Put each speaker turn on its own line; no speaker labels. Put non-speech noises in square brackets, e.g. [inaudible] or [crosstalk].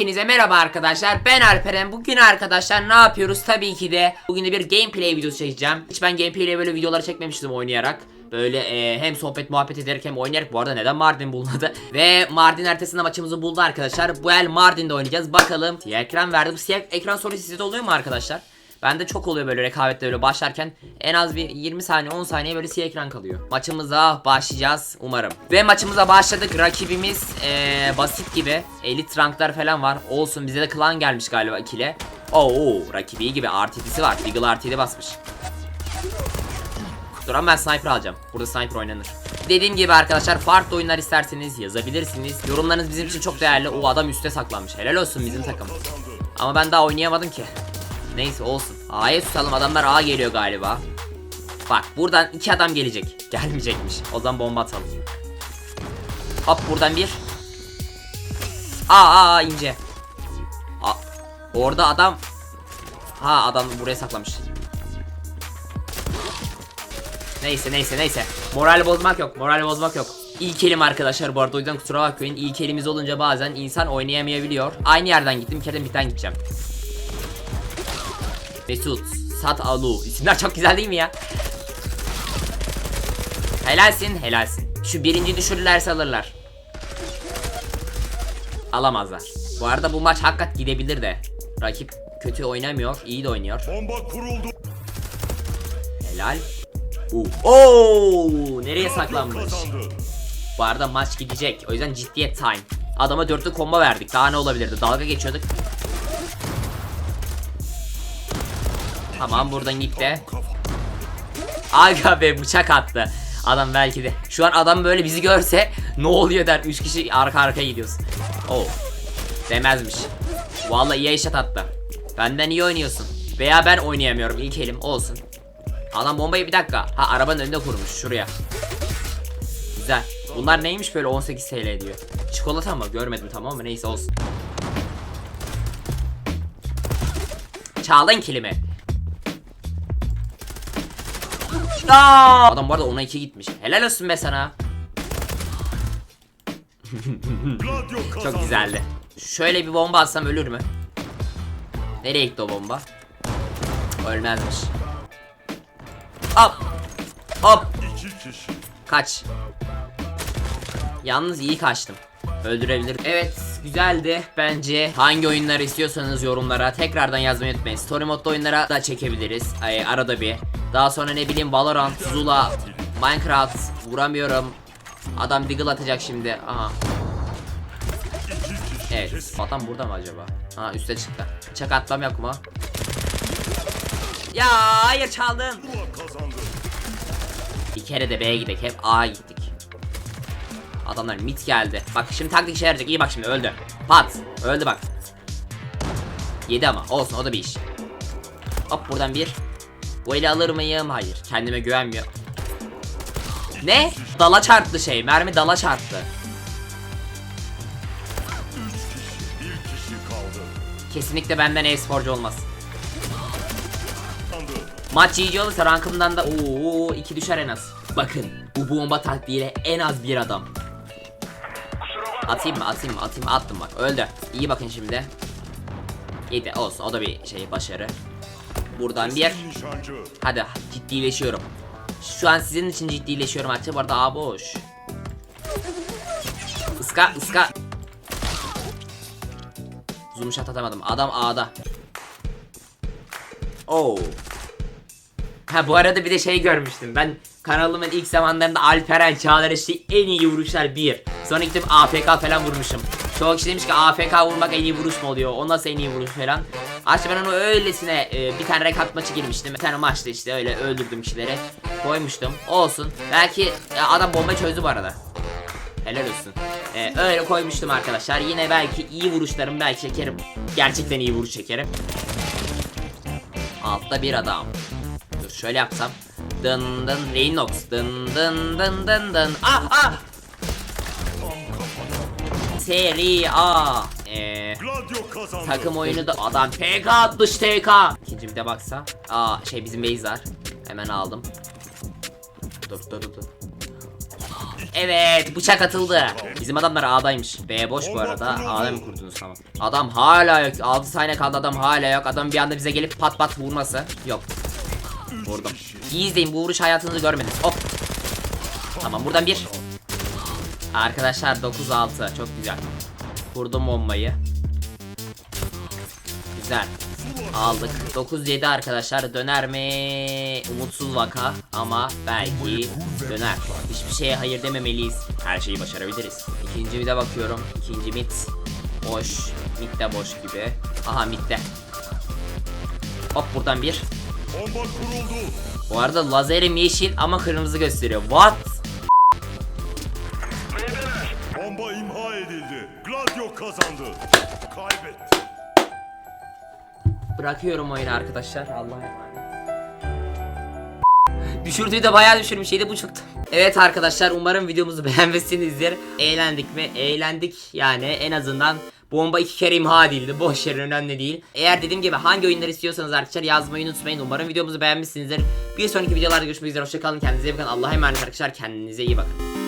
Hepinize merhaba arkadaşlar. Ben Alperen. Bugün arkadaşlar ne yapıyoruz? Tabii ki de bugün de bir gameplay videosu çekeceğim. Hiç ben gameplay böyle videoları çekmemiştim oynayarak. Böyle e, hem sohbet muhabbet ederek hem oynayarak. Bu arada neden Mardin bulmadı? [laughs] Ve Mardin ertesinde maçımızı buldu arkadaşlar. Bu el Mardin'de oynayacağız. Bakalım. Siyah ekran verdi. Bu siyah ekran soru sizde de oluyor mu arkadaşlar? Bende çok oluyor böyle rekabette böyle başlarken en az bir 20 saniye 10 saniye böyle siyah ekran kalıyor. Maçımıza başlayacağız umarım. Ve maçımıza başladık. Rakibimiz eee, basit gibi. Elit ranklar falan var. Olsun bize de klan gelmiş galiba ikile. Oo rakibi iyi gibi RTT'si var. Deagle RTT basmış. Dur ama ben sniper alacağım. Burada sniper oynanır. Dediğim gibi arkadaşlar farklı oyunlar isterseniz yazabilirsiniz. Yorumlarınız bizim için çok değerli. O adam üste saklanmış. Helal olsun bizim takım. Ama ben daha oynayamadım ki. Neyse olsun. A'ya tutalım adamlar A geliyor galiba. Bak buradan iki adam gelecek. [laughs] Gelmeyecekmiş. O zaman bomba atalım. Hop buradan bir. Aa, aa, ince. Aa, orada adam. Ha adam buraya saklamış. Neyse neyse neyse. Moral bozmak yok. Moral bozmak yok. İlk elim arkadaşlar bu arada o yüzden kusura bakmayın. İlk elimiz olunca bazen insan oynayamayabiliyor. Aynı yerden gittim. Bir kere bitten gideceğim. Mesut, Sat Alu. İsimler çok güzel değil mi ya? Helalsin, helalsin. Şu birinci düşürürlerse alırlar. Alamazlar. Bu arada bu maç hakikat gidebilir de. Rakip kötü oynamıyor, iyi de oynuyor.
Bomba kuruldu.
Helal. Oo nereye saklanmış? Bu arada maç gidecek. O yüzden ciddiyet time. Adama dörtlü komba verdik. Daha ne olabilirdi? Dalga geçiyorduk. Tamam buradan gitti. Aga be bıçak attı. Adam belki de. Şu an adam böyle bizi görse ne oluyor der. 3 kişi arka arkaya gidiyoruz. Oo. Demezmiş. Vallahi iyi eşat attı. Benden iyi oynuyorsun. Veya ben oynayamıyorum ilk elim olsun. Adam bombayı bir dakika. Ha arabanın önünde kurmuş şuraya. Güzel. Bunlar neymiş böyle 18 TL diyor. Çikolata mı? Görmedim tamam mı? Neyse olsun. Çaldın kilimi. Adam bu arada 10'a 2 gitmiş. Helal olsun be sana. Çok güzeldi. Şöyle bir bomba atsam ölür mü? Nereye gitti o bomba? Ölmezmiş. Hop. Hop. Kaç. Yalnız iyi kaçtım. Öldürebilir. Evet güzeldi bence. Hangi oyunlar istiyorsanız yorumlara tekrardan yazmayı unutmayın. Story modda oyunlara da çekebiliriz. Ay, arada bir. Daha sonra ne bileyim Valorant, Zula, Minecraft vuramıyorum. Adam Deagle atacak şimdi. Aha. Evet. Adam burada mı acaba? Ha üste çıktı. Çak atmam yok mu? Ya hayır çaldın. Bir kere de B'ye gidek hep A'ya gittik. Adamlar mit geldi. Bak şimdi taktik işe yarayacak. İyi bak şimdi öldü. Pat. Öldü bak. Yedi ama olsun o da bir iş. Hop buradan bir. Bu eli alır mıyım? Hayır. Kendime güvenmiyor. Ne? Dala çarptı şey. Mermi dala çarptı. Kesinlikle benden e-sporcu olmaz. Maç iyice olursa rankımdan da ooo iki düşer en az. Bakın bu bomba taktiğiyle en az bir adam. Atayım mı atayım mı atayım mı attım bak öldü. İyi bakın şimdi. Yedi olsun o da bir şey başarı. Buradan bir. Hadi ciddileşiyorum. Şu an sizin için ciddileşiyorum artık bu arada A boş. Iska ıska. Zoom shot atamadım. Adam A'da. Oo. Ha bu arada bir de şey görmüştüm. Ben kanalımın ilk zamanlarında Alperen Çağlar işte en iyi vuruşlar bir. Sonra gittim AFK falan vurmuşum. Çoğu kişi demiş ki AFK vurmak en iyi vuruş mu oluyor? O nasıl en iyi vuruş falan. Aslında ben onu öylesine e, bir tane rekat maçı girmiştim. Bir tane maçta işte öyle öldürdüm kişileri. Koymuştum. Olsun. Belki e, adam bomba çözdü bu arada. Helal olsun. E, öyle koymuştum arkadaşlar. Yine belki iyi vuruşlarım belki çekerim. Gerçekten iyi vuruş çekerim. Altta bir adam. Dur şöyle yapsam. Dın dın Reynox. Dın dın dın dın dın. Ah ah. Seri A. Takım oyunu da adam PK atmış TK. İkinci bir de baksa. Aa şey bizim base var. Hemen aldım. Dur dur dur. Evet bıçak atıldı. Bizim adamlar A'daymış. B boş bu arada. A'da mı kurdunuz tamam. Adam hala yok. 6 saniye kaldı adam hala yok. Adam bir anda bize gelip pat pat vurması. Yok. Vurdum. İyi izleyin bu vuruş hayatınızda görmediniz. Hop. Tamam buradan bir. Arkadaşlar 9-6 çok güzel. Vurdum bombayı. Güzel. Aldık. 9-7 arkadaşlar döner mi? Umutsuz vaka ama belki döner. Hiçbir şeye hayır dememeliyiz. Her şeyi başarabiliriz. İkinci mide bakıyorum. İkinci mid. Boş. Mid de boş gibi. Aha mid de. Hop buradan bir.
Bomba kuruldu.
Bu arada lazerim yeşil ama kırmızı gösteriyor. What?
Bomba imha edildi. Gladio kazandı. Kaybetti.
Bırakıyorum oyunu arkadaşlar. Allah'a emanet. Düşürdüğü de bayağı düşürmüş. 7.5'tu. Evet arkadaşlar umarım videomuzu [laughs] beğenmişsinizdir. Eğlendik mi? Eğlendik. Yani en azından bomba iki kere imha edildi. Boş yerin önemli değil. Eğer dediğim gibi hangi oyunlar istiyorsanız arkadaşlar yazmayı unutmayın. Umarım videomuzu beğenmişsinizdir. Bir sonraki videolarda görüşmek üzere. Hoşçakalın. Kendinize iyi bakın. Allah'a emanet arkadaşlar. Kendinize iyi bakın.